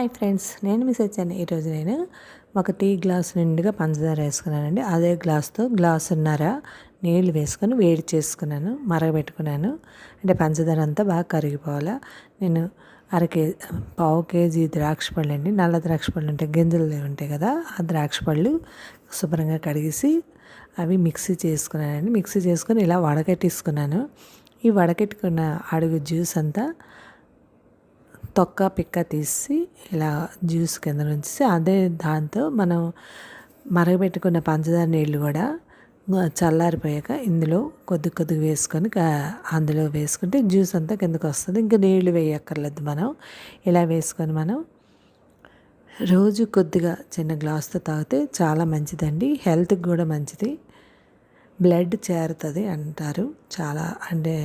Hi friends నేను miss వచ్చాను ఈరోజు నేను ఒక టీ గ్లాస్ నిండుగా పంచదార వేసుకున్నానండి. అదే గ్లాస్తో గ్లాసున్నర నీళ్ళు వేసుకొని వేడి చేసుకున్నాను మరగబెట్టుకున్నాను. అంటే పంచదార అంతా బాగా కరిగిపోవాలా. నేను అర కేజీ పావు కేజీ ద్రాక్ష పళ్ళు అండి. నల్ల ద్రాక్ష పళ్ళు ఉంటాయి గింజలు ఉంటాయి కదా ఆ ద్రాక్ష పళ్ళు శుభ్రంగా కడిగేసి అవి మిక్సీ చేసుకున్నానండి. మిక్సీ చేసుకొని ఇలా వడకెట్టిసుకున్నాను ఈ వడకెట్టుకున్న అడుగు జ్యూస్ అంతా తొక్క పిక్క తీసి ఇలా జ్యూస్ కింద నుంచి అదే దాంతో మనం మరగబెట్టుకున్న పంచదార నీళ్ళు కూడా చల్లారిపోయాక ఇందులో కొద్ది కొద్దిగా వేసుకొని అందులో వేసుకుంటే జ్యూస్ అంతా కిందకు వస్తుంది. ఇంకా నీళ్ళు వేయక్కర్లేదు మనం. ఇలా వేసుకొని మనం రోజు కొద్దిగా చిన్న గ్లాస్తో తాగితే చాలా మంచిదండి. హెల్త్కి కూడా మంచిది. బ్లడ్ చేరుతుంది అంటారు. చాలా అంటే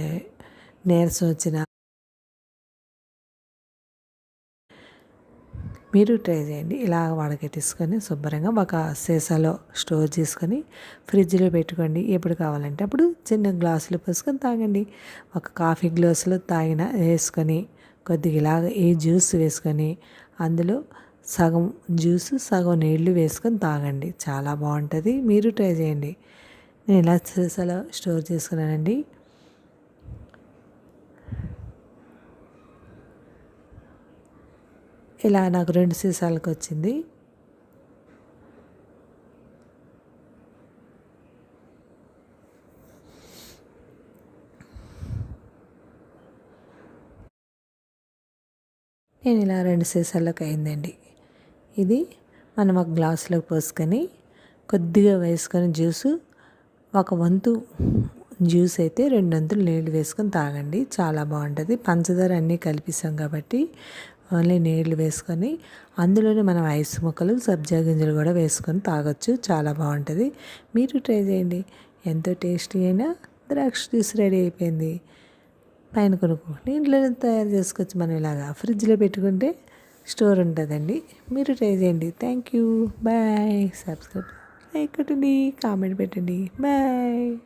నీరసం వచ్చిన మీరు ట్రై చేయండి. ఇలా వడగట్టేసుకొని శుభ్రంగా ఒక సీసాలో స్టోర్ చేసుకొని ఫ్రిడ్జ్లో పెట్టుకోండి. ఎప్పుడు కావాలంటే అప్పుడు చిన్న గ్లాసులు పోసుకొని తాగండి. ఒక కాఫీ గ్లాసులో తాగిన వేసుకొని కొద్దిగా ఇలాగ ఏ జ్యూస్ వేసుకొని అందులో సగం జ్యూస్ సగం నీళ్ళు వేసుకొని తాగండి. చాలా బాగుంటుంది. మీరు ట్రై చేయండి. నేను ఇలా సీసాలో స్టోర్ చేసుకున్నానండి. ఇలా నాకు రెండు సీసాలకు వచ్చింది. నేను ఇలా రెండు సీసాలకు అయిందండి. ఇది మనం ఒక గ్లాసులో పోసుకొని కొద్దిగా వేసుకొని జ్యూసు ఒక వంతు జ్యూస్ అయితే రెండు వంతులు నీళ్ళు వేసుకొని తాగండి. చాలా బాగుంటుంది. పంచదార అన్నీ కలిపిస్తాం కాబట్టి ఓన్లీ నీళ్ళు వేసుకొని అందులోనే మనం ఐస్ ముక్కలు సబ్జా గింజలు కూడా వేసుకొని తాగొచ్చు. చాలా బాగుంటుంది. మీరు ట్రై చేయండి. ఎంతో టేస్టీ అయినా ద్రాక్ష జ్యూస్ రెడీ అయిపోయింది. పైన కొనుక్కోండి ఇంట్లోనే తయారు చేసుకోవచ్చు. మనం ఇలాగా ఫ్రిడ్జ్లో పెట్టుకుంటే స్టోర్ ఉంటుందండి. మీరు ట్రై చేయండి. Thank you. Bye. Subscribe like కొట్టండి. కామెంట్ పెట్టండి. బాయ్.